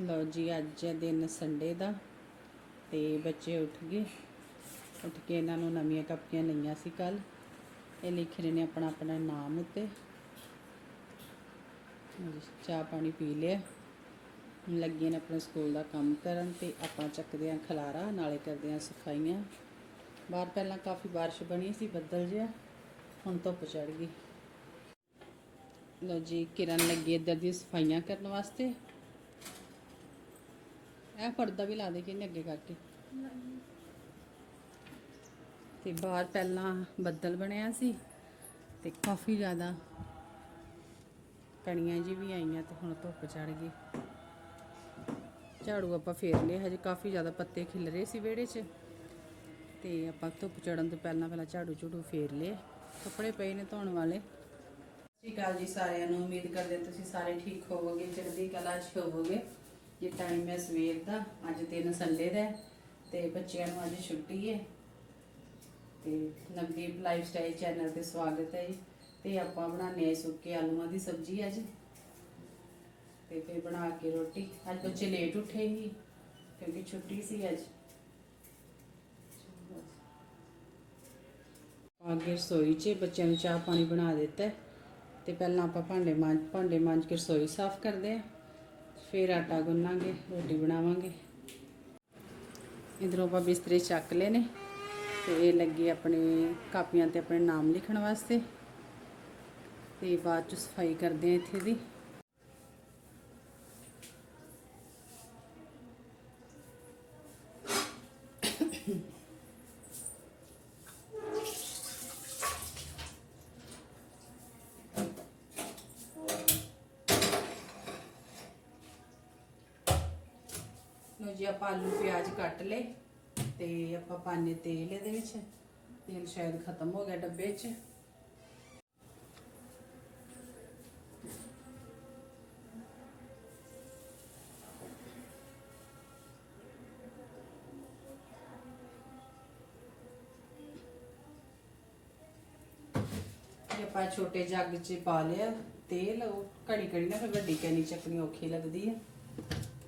ਲਓ ਜੀ, ਅੱਜ ਦਿਨ ਸੰਡੇ ਦਾ ਤੇ ਬੱਚੇ ਉੱਠ ਗਏ। ਉੱਠ ਕੇ ਇਹਨਾਂ ਨੂੰ ਨਵੀਆਂ ਕਾਪੀਆਂ ਲਈਆਂ ਸੀ ਕੱਲ। ਇਹ ਲਿਖ ਰਹੇ ਨੇ ਆਪਣਾ ਆਪਣਾ ਨਾਮ ਉੱਤੇ। ਚਾਹ ਪਾਣੀ ਪੀ ਲਿਆ। ਹੁਣ ਲੱਗੇ ਨੇ ਆਪਣੇ ਸਕੂਲ ਦਾ ਕੰਮ ਕਰਨ ਤੇ ਆਪਾਂ ਚੱਕਦੇ ਆਂ ਖਲਾਰਾ, ਨਾਲੇ ਕਰਦੇ ਆਂ ਸਫਾਈਆਂ। ਬਾਹਰ ਪਹਿਲਾਂ ਕਾਫੀ ਬਾਰਿਸ਼ ਬਣੀ ਸੀ, ਬੱਦਲ ਜਿਹਾ। ਹੁਣ ਧੁੱਪ ਚੜ ਗਈ। ਲਓ ਜੀ, ਕਿਰਨ ਲੱਗੀ ਇੱਧਰ ਦੀ ਸਫਾਈਆਂ ਕਰਨ ਵਾਸਤੇ। ਇਹ ਪਰਦਾ ਵੀ ਲਾ ਦੇ ਕਿ ਅੱਗੇ ਕਰਕੇ। ਤੇ ਬਾਹਰ ਪਹਿਲਾਂ ਬੱਦਲ ਬਣਿਆ ਸੀ ਤੇ ਕਾਫੀ ਜ਼ਿਆਦਾ ਕਣੀਆਂ ਜੀ ਵੀ ਆਈਆਂ ਤੇ ਹੁਣ ਧੁੱਪ ਚੜ ਗਈ। ਝਾੜੂ ਆਪਾਂ ਫੇਰ ਲਿਆ ਹਜੇ ਕਾਫੀ ਜ਼ਿਆਦਾ ਪੱਤੇ ਖਿਲ ਰਹੇ ਸੀ ਵਿਹੜੇ 'ਚ। ਤੇ ਆਪਾਂ ਧੁੱਪ ਚੜਨ ਤੋਂ ਪਹਿਲਾਂ ਪਹਿਲਾਂ ਝਾੜੂ ਝੂੜੂ ਫੇਰ ਲਏ, ਕੱਪੜੇ ਪਏ ਨੇ ਧੋਣ ਵਾਲੇ। ਸਤਿ ਸ਼੍ਰੀ ਅਕਾਲ ਜੀ ਸਾਰਿਆਂ ਨੂੰ, ਉਮੀਦ ਕਰਦੇ ਤੁਸੀਂ ਸਾਰੇ ਠੀਕ ਹੋਵੋਗੇ, ਚੜ੍ਹਦੀ ਕਲਾ 'ਚ ਹੋਵੋਗੇ। ਜੇ ਟਾਈਮ ਹੈ ਸਵੇਰ ਦਾ, ਅੱਜ ਦਿਨ ਸੰਡੇ ਦਾ ਹੈ ਤੇ ਬੱਚਿਆਂ ਨੂੰ ਅੱਜ ਛੁੱਟੀ ਹੈ। ਤੇ ਨਵਦੀਪ ਲਾਈਫ ਸਟਾਈਲ ਚੈਨਲ ਤੇ ਸਵਾਗਤ ਹੈ ਜੀ। ਤੇ ਆਪਾਂ ਬਣਾਉਂਦੇ ਆ ਸੁੱਕੇ ਆਲੂਆਂ ਦੀ ਸਬਜ਼ੀ ਅੱਜ। ਤੇ ਫਿਰ ਬਣਾ ਕੇ ਰੋਟੀ। ਅੱਜ ਬੱਚੇ ਲੇਟ ਉੱਠੇ ਹੀ, ਕਿਉਂਕਿ ਛੁੱਟੀ ਸੀ ਅੱਜ। ਅੱਗੇ ਰਸੋਈ 'ਚ, ਬੱਚਿਆਂ ਨੂੰ ਚਾਹ ਪਾਣੀ ਬਣਾ ਦਿੱਤਾ ਹੈ। ਤੇ ਪਹਿਲਾਂ ਆਪਾਂ ਭਾਂਡੇ ਮਾਂਜ ਭਾਂਡੇ ਮਾਂਜ ਕੇ ਰਸੋਈ ਸਾਫ਼ ਕਰਦੇ ਆ ਫਿਰ ਆਟਾ ਗੁੰਨਾਂਗੇ, ਰੋਟੀ ਬਣਾਵਾਂਗੇ। ਇਧਰੋਂ ਆਪਾਂ ਬਿਸਤਰੇ ਚੱਕ ਲਏ ਨੇ ਤੇ ਇਹ ਲੱਗੇ ਆਪਣੇ ਕਾਪੀਆਂ ਤੇ ਆਪਣੇ ਨਾਮ ਲਿਖਣ ਵਾਸਤੇ ਤੇ ਬਾਅਦ ਚ ਸਫ਼ਾਈ ਕਰਦੇ ਆ ਇੱਥੇ ਦੀ ਲੋ ਜੀ ਆਪਾਂ ਆਲੂ ਪਿਆਜ਼ ਕੱਟ ਲਏ ਤੇ ਆਪਾਂ ਪਾਣੇ ਤੇਲ ਇਹਦੇ ਵਿੱਚ। ਤੇਲ ਸ਼ਾਇਦ ਖਤਮ ਹੋ ਗਿਆ ਡੱਬੇ 'ਚ। ਆਪਾਂ ਛੋਟੇ ਜੱਗ 'ਚ ਪਾ ਲਿਆ। ਤੇਲ ਉਹ ਘੜੀ ਘੜੀ ਨਾ ਫਿਰ ਵੱਡੀ ਕੈਨੀ ਚੱਕਣੀ ਔਖੀ ਲੱਗਦੀ ਹੈ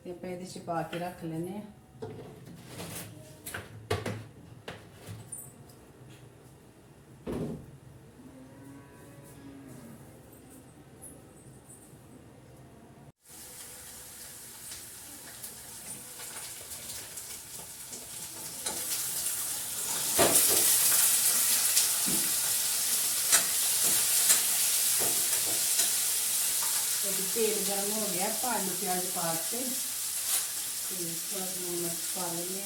ਤੇ ਆਪਾਂ ਇਹਦੇ 'ਚ ਪਾ ਕੇ ਰੱਖ ਲੈਨੇ ਆ ਤੇ ਤੇਲ ਗਰਮ ਹੋ ਗਿਆ ਆਪਾਂ ਪਿਆਜ਼ ਪਾ ਕੇ। ਤੇ ਥੋੜਾ ਜਿਹਾ ਨਮਕ ਪਾ ਲੈਂਦੇ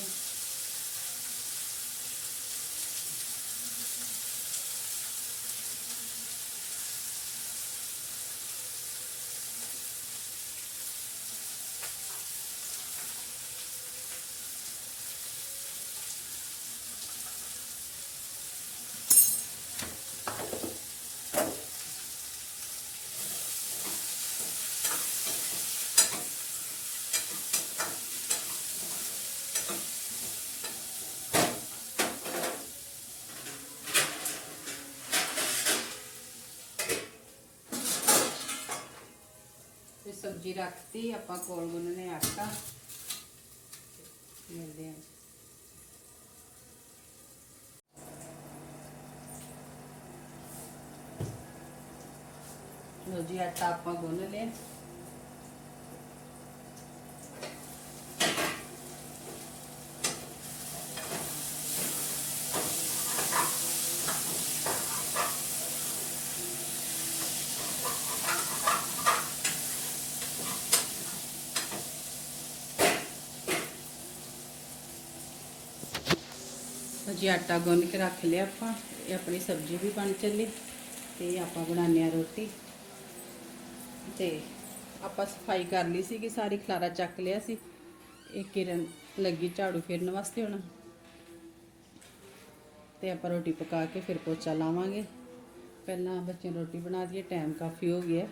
ਸਬਜ਼ੀ ਰੱਖਤੀ ਆਪਾਂ ਕੋਲ ਗੁੰਨਨੇ ਆਟਾ। ਮਿਲਦੇ ਹਾਂ। ਲੋ ਜੀ ਆਟਾ ਆਪਾਂ ਗੁੰਨ ਲਿਆ। ਜੀ ਆਟਾ ਗੁੰਨ ਕੇ ਰੱਖ ਲਿਆ ਆਪਾਂ, ਇਹ ਆਪਣੀ ਸਬਜ਼ੀ ਵੀ ਬਣ ਚੱਲੀ ਤੇ ਆਪਾਂ ਬਣਾਉਂਦੇ ਆ ਰੋਟੀ। ਤੇ ਆਪਾਂ ਸਫ਼ਾਈ ਕਰ ਲਈ ਸੀ ਕਿ ਸਾਰੀ ਖਲਾਰਾ ਚੱਕ ਲਿਆ ਸੀ। ਇਹ ਕਿਰਨ ਲੱਗੀ ਝਾੜੂ ਫੇਰਨ ਵਾਸਤੇ ਹੁਣ। ਤੇ ਆਪਾਂ ਰੋਟੀ ਪਕਾ ਕੇ ਫਿਰ ਪੋਚਾ ਲਾਵਾਂਗੇ। ਪਹਿਲਾਂ ਬੱਚਿਆਂ ਨੂੰ ਰੋਟੀ ਬਣਾ ਦਈਏ, ਟਾਈਮ ਕਾਫੀ ਹੋ ਗਿਆ।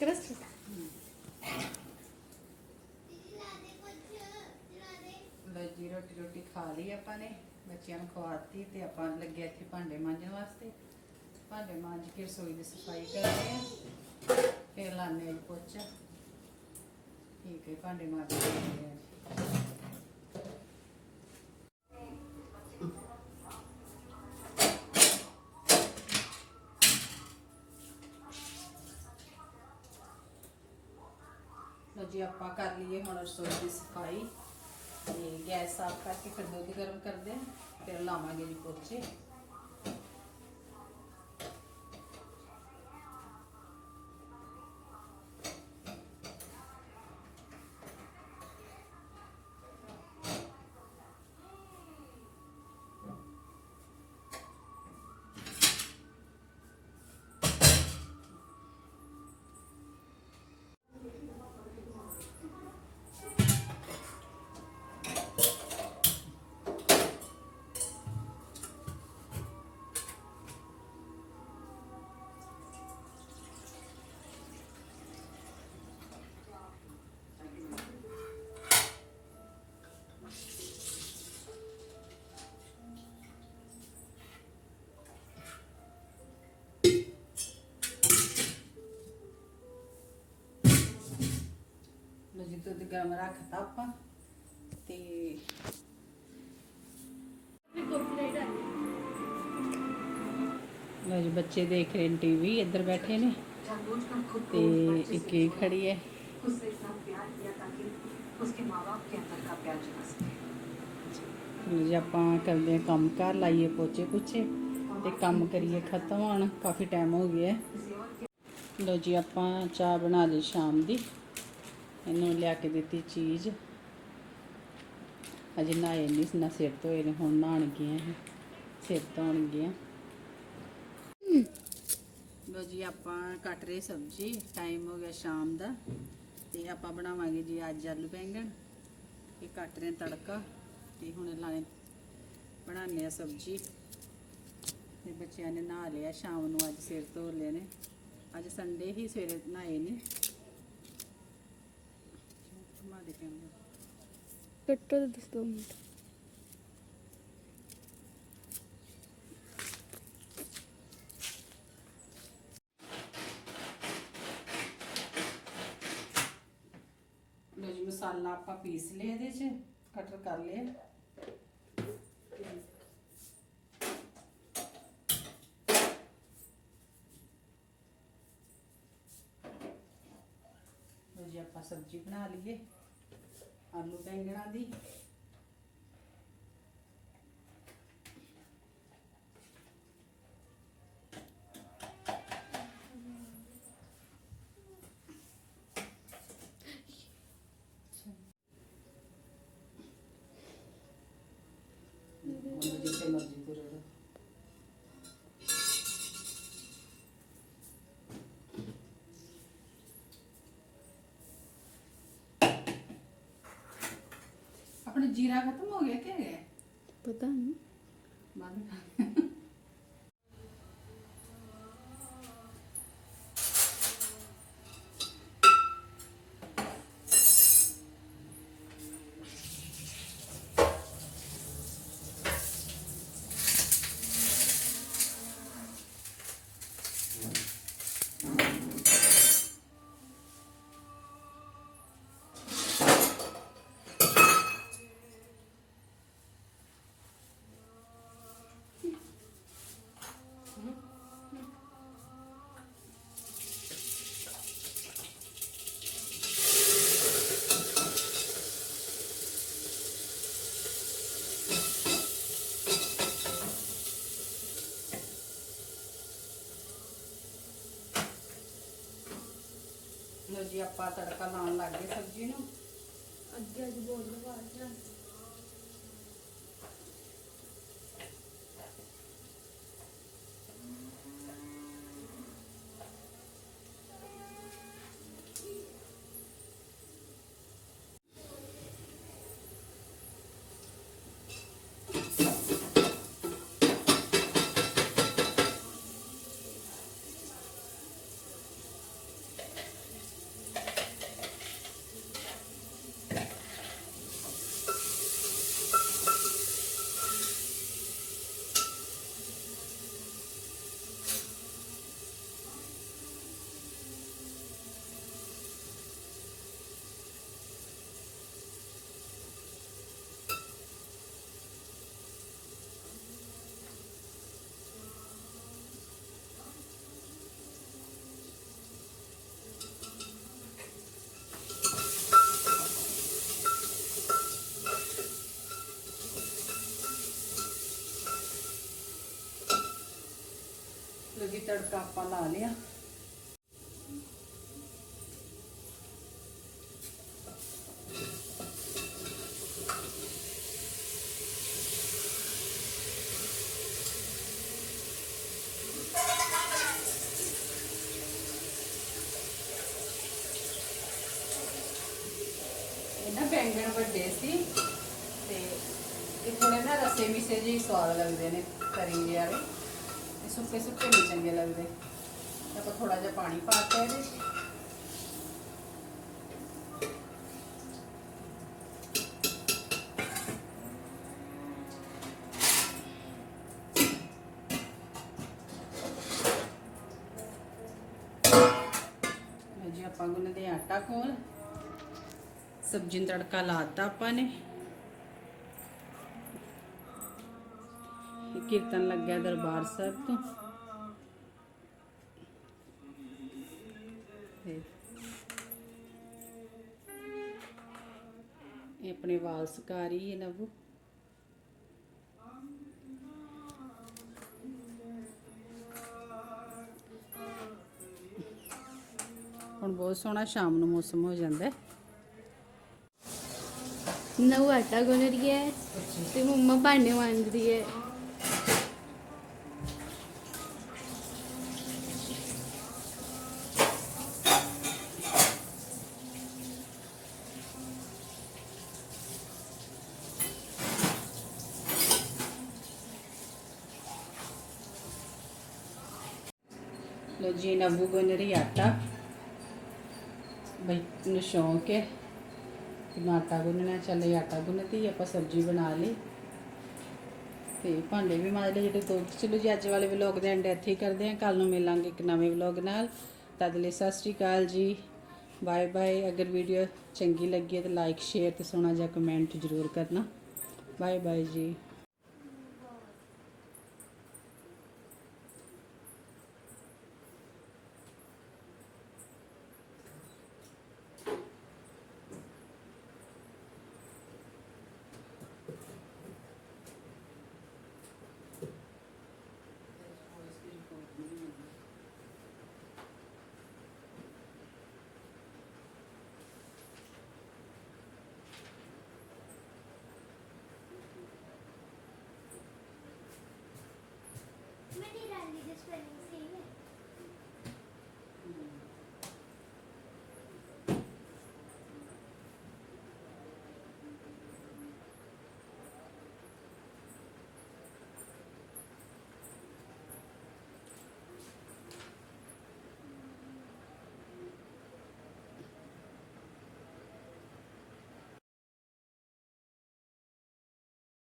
ਕਰਸ ਲਓ ਜੀ, ਰੋਟੀ ਰੋਟੀ ਖਾ ਲਈ ਆਪਾਂ ਨੇ। ਬੱਚਿਆਂ ਨੂੰ ਖਵਾਤੀ ਤੇ ਆਪਾਂ ਲੱਗੇ ਇੱਥੇ ਭਾਂਡੇ ਮਾਂਜਣ ਵਾਸਤੇ। ਭਾਂਡੇ ਮਾਂਜ ਕੇ ਰਸੋਈ ਦੀ ਸਫ਼ਾਈ ਕਰਦੇ ਆ। ਫਿਰ ਲਾਣੇ ਆ ਪੋਚਾ। ਠੀਕ ਹੈ, ਭਾਂਡੇ ਮਾਰ ਰਹੇ ਆ ਲੋ ਜੀ, ਆਪਾਂ ਕਰ ਲਈਏ ਹੁਣ ਰਸੋਈ ਦੀ ਸਫ਼ਾਈ। ਤੇ ਗੈਸ ਸਾਫ਼ ਕਰਕੇ ਫਿਰ ਦੁੱਧ ਗਰਮ ਕਰਦੇ ਹਾਂ ਫਿਰ ਲਾਵਾਂਗੇ ਜੀ ਪੋਚੇ। ਦੁੱਧ ਗਰਮ ਰੱਖਤਾ ਆਪਾਂ ਤੇ ਲੋ ਜੀ ਬੱਚੇ ਦੇਖ ਰਹੇ ਨੇ ਟੀਵੀ ਇੱਧਰ ਬੈਠੇ ਨੇ ਤੇ ਇੱਕ ਇਹ ਖੜੀ ਹੈ। ਉਸਨੇ ਇਤਨਾ ਪਿਆਰ ਪਿਆਰ ਜਗਾ ਸਕੇ। ਆਪਾਂ ਕਰਦੇ ਕੰਮ ਕਰ ਲਾਈਏ ਪੋਚੇ ਪੁੱਛੇ ਤੇ ਕੰਮ ਕਰੀਏ ਖਤਮ ਹੋਣ ਕਾਫੀ ਟਾਈਮ ਹੋ ਗਿਆ। ਲੋ ਜੀ ਆਪਾਂ ਚਾਹ ਬਣਾ ਲਈ ਸ਼ਾਮ ਦੀ। ਇਹਨੂੰ ਲਿਆ ਕੇ ਦਿੱਤੀ ਚੀਜ਼। ਅਜੇ ਨਹਾਏ ਨਹੀਂ ਨਾ ਸਿਰ ਧੋਏ ਨੇ, ਹੁਣ ਨਹਾਣ ਗਏ ਇਹ। ਸਿਰ ਧੋਣ ਗਏ ਲੋ ਜੀ, ਆਪਾਂ ਕੱਟ ਰਹੇ ਸਬਜ਼ੀ ਟਾਈਮ ਹੋ ਗਿਆ ਸ਼ਾਮ ਦਾ। ਤੇ ਆਪਾਂ ਬਣਾਵਾਂਗੇ ਜੀ ਅੱਜ ਆਲੂ ਬੈਂਗਣ। ਇਹ ਕੱਟ ਰਹੇ ਤੜਕਾ, ਤੇ ਹੁਣ ਲਾਣੇ ਬਣਾਉਂਦੇ ਆ ਸਬਜ਼ੀ। ਤੇ ਬੱਚਿਆਂ ਨੇ ਨਹਾ ਲਿਆ, ਸ਼ਾਮ ਨੂੰ ਅੱਜ ਸਿਰ ਧੋ ਲਏ ਨੇ। ਅੱਜ ਸੰਡੇ ਹੀ ਸਵੇਰੇ ਨਹਾਏ ਨੇ। ਘੁਮਾ ਦੇ ਕੈਮਰਾ ਕੱਟੋ ਤਾਂ ਦੱਸ ਦੋ ਮਿੰਟ ਲੋ ਜੀ ਮਸਾਲਾ ਆਪਾਂ ਪੀਸ ਲਿਆ ਇਹਦੇ 'ਚ ਕਟਰ ਕਰ ਲਿਆ ਲੋ ਜੀ ਆਪਾਂ ਸਬਜ਼ੀ ਬਣਾ ਲਈਏ ਆਲੂ ਬੈਂਗਣਾਂ ਦੀ। ਹੁਣ ਜਿੱਥੇ ਮਰਜ਼ੀ ਤੁਰੇ ਰਹੋ। ਜੀਰਾ ਖਤਮ ਹੋ ਗਿਆ ਕਿ? ਹੈ ਪਤਾ ਨਹੀਂ ਬੰਦ ਕਰ ਜੀ ਆਪਾਂ ਤੜਕਾ ਲਾਉਣ ਲੱਗ ਗਏ ਸਬਜ਼ੀ ਨੂੰ। ਅੱਗੇ ਅੱਜ ਬੋਲ ਬਾਅਦ ਤੜਕਾ ਆਪਾਂ ਲਾ ਲਿਆ। ਇਹ ਬੈਂਗਣ ਵੱਡੇ ਸੀ ਤੇ ਇਹ ਥੋੜੇ ਨਾ ਰਸੇ ਮਿਸੇ ਜਿਹੇ ਸਵਾਦ ਲੱਗਦੇ ਨੇ ਤਰੀ ਵਾਲੇ। ਸੁੱਕੇ ਸੁੱਕੇ ਨਹੀਂ ਚੰਗੇ ਲੱਗਦੇ। ਆਪਾਂ ਥੋੜਾ ਜਿਹਾ ਪਾਣੀ ਪਾ ਕੇ ਇਹਦੇ ਆਪਾਂ ਗੁੰਨਦੇ ਹਾਂ ਆਟਾ ਕੋਲ ਸਬਜ਼ੀ ਨੂੰ ਤੜਕਾ ਲਾਤਾ ਆਪਾਂ ਨੇ। ਕੀਰਤਨ ਲੱਗਿਆ ਦਰਬਾਰ ਸਾਹਿਬ ਤੋਂ। ਤੇ ਇਹ ਆਪਣੇ ਵਾਲ ਸੁਕਾ ਰਹੀ ਹੈ ਨਵੂ। ਹੁਣ ਬਹੁਤ ਸੋਹਣਾ ਸ਼ਾਮ ਨੂੰ ਮੌਸਮ ਹੋ ਜਾਂਦਾ ਹੈ। ਨਵ ਆਟਾ ਗੁੰਨ ਰਹੀ ਹੈ ਤੇ ਮੰਮਾ ਭਾਂਡੇ ਮਾਂਜ ਰਹੀ ਹੈ। ਲੋ ਜੀ ਨਬੂ ਗੁੰਨ ਰਹੀ ਆਟਾ ਬਈ ਨੂੰ ਸ਼ੌਂਕ ਹੈ ਕਿ ਮੈਂ ਆਟਾ ਗੁੰਨਣਾ, ਚੱਲੇ ਆਟਾ ਗੁੰਨਤੀ, ਆਪਾਂ ਸਬਜ਼ੀ ਬਣਾ ਲਈ। ਤੇ ਭਾਂਡੇ ਵੀ ਮਾਜ ਲਏ, ਜਿਹੜੇ ਦੋ ਚਲੋ ਜੀ, ਅੱਜ ਵਾਲੇ ਵਲੌਗ ਦੇ ਐਂਡ ਇੱਥੇ ਕਰਦੇ ਹਾਂ। ਕੱਲ ਨੂੰ ਮਿਲਾਂਗੇ ਇੱਕ ਨਵੇਂ ਵਲੌਗ ਨਾਲ। ਤਦ ਲਈ ਸਤਿ ਸ਼੍ਰੀ ਅਕਾਲ ਜੀ। Bye bye. ਅਗਰ ਵੀਡੀਓ ਚੰਗੀ ਲੱਗੀ ਹੈ ਤਾਂ ਲਾਈਕ ਸ਼ੇਅਰ ਤੇ ਸੋਹਣਾ ਜਿਹਾ ਕਮੈਂਟ ਜ਼ਰੂਰ ਕਰਨਾ। ਬਾਏ ਬਾਏ ਜੀ।